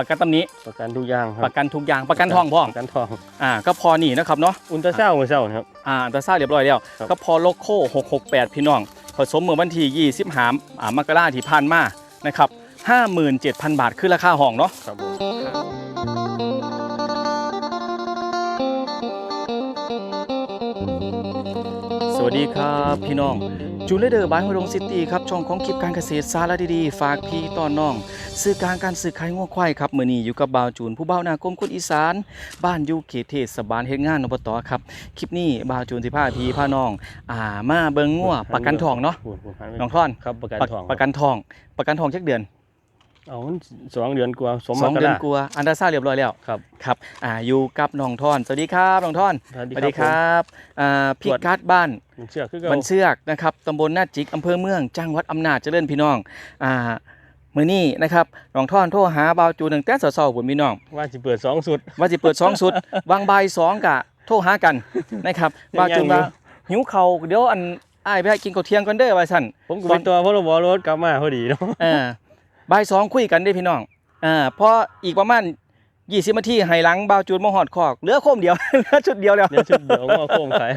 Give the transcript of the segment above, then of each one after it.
ประกันตำหนี้ประกันทุกอย่างคปรับระกันทุกอย่างประกันทองพ่อมประกันทอง อ่าก็พอนี่นะครับเนาะ อุลตราเศร้าเมื่อเช้านะครับ อ่าอันตราซาวด์เรียบร้อยแล้วครับ ก็พอโลโก้668 พี่น้อง ผสมเมื่อวันที่20หามอ่ามกราที่ผ่านมานะครับ57,000 บาทคือราคาห้องเนาะครับผมสวัสดีครับพี่น้อง จูเลเดอร์บายฮดงซิตี้ครับช่องของคลิปการเกษตรสาระดีๆ ฝากพี่ตอนน้อง สื่อกลางการสื่อขายงัวควายครับมื้อนี้อยู่กับบ่าวจูน ผู้บ่าวหนากรมคนอีสาน บ้านอยู่เขตเทศบาลเฮ็ดงานอบตครับคลิปนี้บ่าวจูนสิพาพี่พาน้องอ่ามาเบิ่งงัวประกันทองเนาะพูดผมหันไปน้องท่อนครับประกันประทองประกันทองประกันทองจักเดือน เอามันสองเดือนกว่าสมสองมกเดือนรากลัวาอันดาซ่าเรียบร้อยแล้วครับครับอ่าอยู่กับน้องท่อนสวัสดีครับน้องท่อนสวัสสวัสดีครับอ่าพี่กัดบ้านผมเชื่อคือเก่าบันเชือกนะครับตำบลนาจิกอำเภอเมืองจังหวัดอำนาจเจริญพี่น้องอ่ามื้อนี้นะครับน้องท่อนโทรหาบ่าวจูตั้งแต่เช้าๆพุ่นพี่น้อง ว่าจะเปิดสองสุด ว่าสิเปิดสองสุดวางบ่ายสองกะโทรหากันนะครับบ่าวจูยังว่าอยู่หิวเขาวเดี๋ยวอันอ้ายไปให้กินข้าวเที่ยงก่อนเด้อว่าซั่นผมก็เป็นตัวพลบรถกลับมาพอดีเนาะเออ บ่ายสองคุยกันได้พี่น้องอ่าพออีกประมาณ20นาทีให้หลังบ่าวจูนมาหอดคอกเหลือโคมเดียว เหลือชุดเดียวแล้วเดี๋ยวชุดเดี๋ยวมาโค้งขาย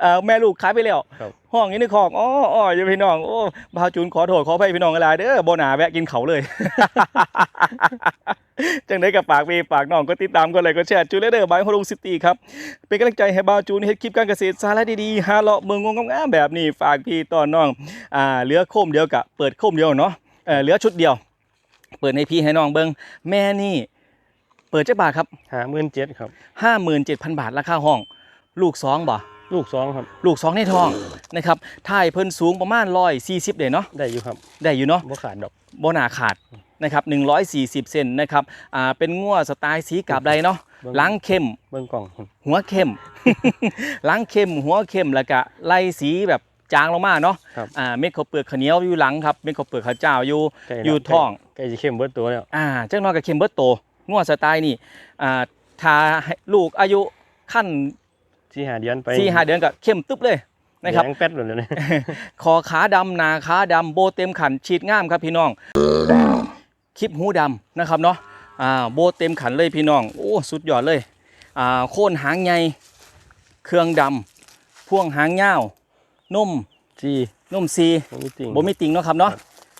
เอ่อแม่ลูกขายไปแล้วครับห้องนี้ในคอกอ๋ออ๋ออยู่พี่น้องโอ้บ่าวจูนขอโทษขออภัยพี่น้องอะไรเด้อบ่หนาแวะกินเขาเลยจังไดกับปากพี่ปากน้องก็ติดตามกันเลยก็แชร์จูเลเดอร์บายฮอลงซิตี้ครับ เป็นกำลังใจให้บ่าวจูนเฮ็ดคลิปการเกษตรสาระดีๆหาเลาะเมืองงงงามๆแบบนี้ฝากพี่ตอนน้องอ่าเหลือโคมเดียวกะเปิดโคมเดียวเนาะ เออเหลือชุดเดียว เปิดให้พี่ให้น้องเบิ่งแม่นี่ เปิดจักบาทครับหาหมื่นเจ็ดครับ57,000บาทราคาห้อง ลูกสองบ่ลูกสองครับ ลูกสองในท้องนะครับถ่ายเพิ่นสูงประมาณ140เด้เนาะได้อยู่ครับได้อยู่เนาะบ่ขาดดอกบ่หนาขาดนะครับ140เซนนะครับอ่าเป็นงัวสไตล์สีกาบใดเนาะเบิ่งหลังเข้มเบิ่งกล่องหัวเข้มหลังเข้มหัวเข้มแล้วก็ไล่สีแบบ จางลงมาเนาะครับ อ่าเม็ดข้าวเปลือกข้าวเหนียวอยู่หลังครับเม็ดข้าวเปลือกข้าวเจ้าอยู่ใกล้แล้วอยู่ท้องใกล้จะเข้มเบิดตัวแล้วอ่าจังน้อยก็เข้มเบิดโตงัวสไตล์นี่อ่าถ้าให้ลูกอายุขั้นที่หาเดือนไปสี่ห้าเดือนก็เข้มตึ๊บเลยนะครับ แดงแป๊ดเลยเนี่ย คอขาดำหนาขาดำโบเต็มขันฉีดง่ามครับพี่น้องคลิปหูดำนะครับเนาะอ่าโบเต็มขันเลยพี่น้องโอ้สุดยอดเลยอ่าโค่นหางใหญ่เครื่องดำพ่วงหางยาว นุ่มที่นุ่มซีบ่มีติ่งโบมีติงเนาะครับเนาะ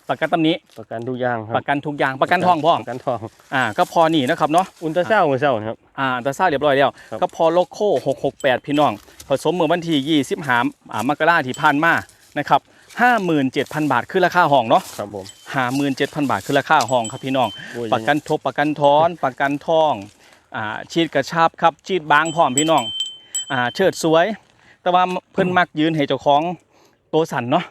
ประกันตำหนี้ประกันทุกอย่างคปรับระกันทุกอย่างประกันทองพ่อประกันทองอ่าก็พอนี่นะครับเนาะอุลตราเศร้าเมื่อเช้านะครับอ่าอันตราซาวด์เรียบร้อยแล้วครับก็พอโลโก้668พี่น้อง ผสมเมื่อวันที่20หามอ่ามกราที่ผ่านมานะครับ57,000บาทคือราคาห้องเนาะครับผม57,000บาทคือราคาห้องครับพี่น้องโอ้ยประกันทบประกันทอนประกันทองอ่าชีดกระชับครับชีดบางพร้อมพี่น้องอ่าเชิดสวย แต่ว่าเพิ่นมักยืนให้เจ้าของโตวสั่นเนาะ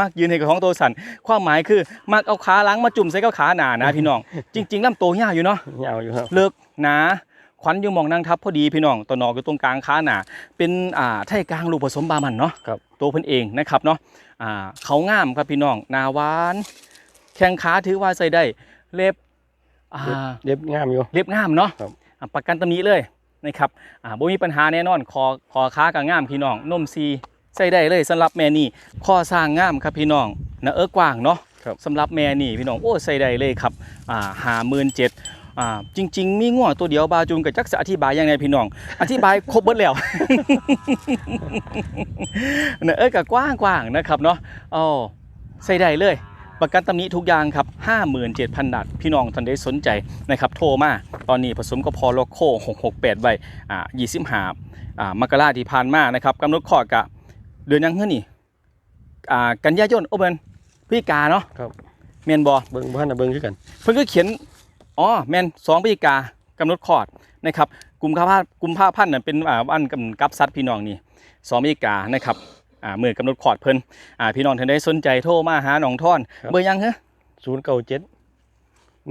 มักยืนให้เจ้าของโตวสั่น ความหมายคือมักเอาขาหลังมาจุ่มใส่กับขาหนานะพี่น้อง จริงๆลำโตวยาวอยู่เนาะ ยาวอยู่ครับ เลิกหนาขวัญอยู่หมองนางทับพอดีพี่น้องตัวนอกอยู่ตรงกลางขาหนาเป็นอ่าไทยกลางลูกผสมบามันเนาะครับ ตัวเพิ่นเองนะครับเนาะอ่าเขางามครับพี่น้องหนาหวาน แข้งขาถือว่าใส่ได้เล็บอ่าเรียบงามอยู่ เล็บงามเนาะครับ อ่าประกันตำหนี้เลย นะครับอ่าบ่มีปัญหาแน่นอนคอคอขากับงามพี่น้องนมซีใส่ได้เลยสำหรับแม่นี่ข้อสร้างงามครับพี่น้องนะเออกว้างเนาะครับสำหรับแม่นี่พี่น้องโอ้ใส่ได้เลยครับอ่าหาหมื่นเจ็ดอ่าจริง ๆ มีงัวตัวเดียวบาจูนกับจักจะอธิบายยังไงพี่น้อง อธิบายครบเบิดแล้วนะเอ้ยกับกว้างกว้างๆนะครับเนาะอ๋อใส่ได้เลย ประกันตำหนี้ทุกอย่างครับ 57,000 บาท พี่น้องท่านใดสนใจนะครับโทรมา ตอนนี้ผสมกับพอโลโค668 ไว้อ่า25อ่ามกราที่ผ่านมานะครับกำหนดข้อกะเดือนยังเฮือนี่อ่ากันยายนโอ้เบิ่นพฤศจิกาเนาะครับแม่นบ่เบิ่งบ้านน่ะเบิ่งคือกัน เพิ่นก็เขียนอ๋อแม่น2พฤศจิกากำหนดคลอดนะครับกุมภาพันธ์กุมภาพันธ์น่ะเป็นอ่าวันกำกับสัตว์พี่น้องนี่2พฤศจิกานะครับ อ่ามือกำหนดคลอดเพิ่นอ่าพี่น้องท่านใดสนใจโทรมาหาน้องท่อนเบอร์ยังเหรอ097 110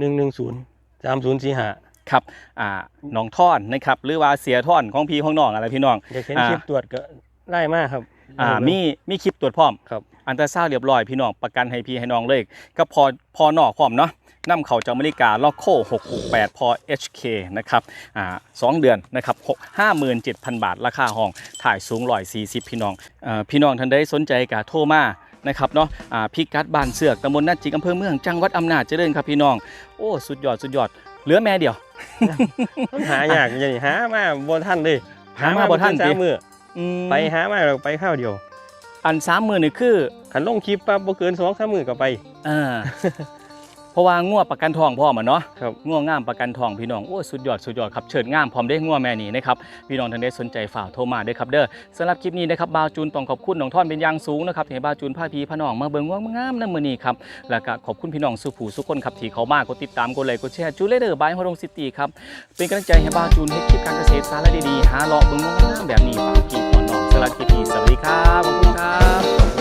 3045ครับอ่าน้องท่อนนะครับหรือว่าเสียท่อนของพี่ของน้องอะไรพี่น้อง อยากเห็นอ่า คลิปตรวจก็ไล่มาครับอ่ามีมีคลิปตรวจพร้อมครับ อันตราซาวด์เรียบร้อยพี่น้องประกันให้พี่ให้น้องเลยก็พอพอนอกพร้อมเนาะ นำเข้าจากอเมริกาล็อกโค668พอ HK นะครับอ่าสองเดือนนะครับ57,000 บาท ราคาห้องถ่ายสูง140พี่น้องเอ่อพี่น้องท่านใดสนใจก็โทรมานะครับเนาะอ่าพิกัดบ้านเสือกตำบลนาจิกอำเภอเมืองจังหวัดอำนาจเจริญครับพี่น้อง โอ้สุดยอดสุดยอดเหลือแม่เดียวมันหายากอย่างนี้หามาบ่ทันเลยหามาบ่ทันสาติมมื้ออืมไปหามาแล้วไปข้าวเดียว อันสามมือนี่คือคันลงคลิปปั๊บบ่เกิน2 3มื้อก็ไปอ่า เพราะว่างัวประกันทองพ่อมาเนาะครับงัวงามประกันทองพี่น้องโอ้สุดยอดสุดยอดครับเชิญงามพร้อมได้งัวแม่นี่นะครับพี่น้องท่านใดสนใจฝ่ากโทรมาด้วยครับเด้อสำหรับคลิปนี้นะครับบาวจูนต้องขอบคุณน้องท่อนเป็นอย่างสูงนะครับที่ให้บาวจูนพาพี่พาน้องมาเบิ่งงัวงามๆนั่นมื้อนี้ครับแล้วก็ขอบคุณพี่น้องสุผู้สุกคนครับที่เขามากดติดตามกดไลค์กดแชร์จูเลเดอร์บายฮอรงซิตี้ครับเป็นกำลังใจให้บาวจูนเฮ็ดคลิปการเกษตรสาระดีๆหาเลาะเบิ่งงัวงามๆแบบนี้ฝากพี่ขอน้องสำหรับคลิปนี้สวัสดีครับขอบคุณครับ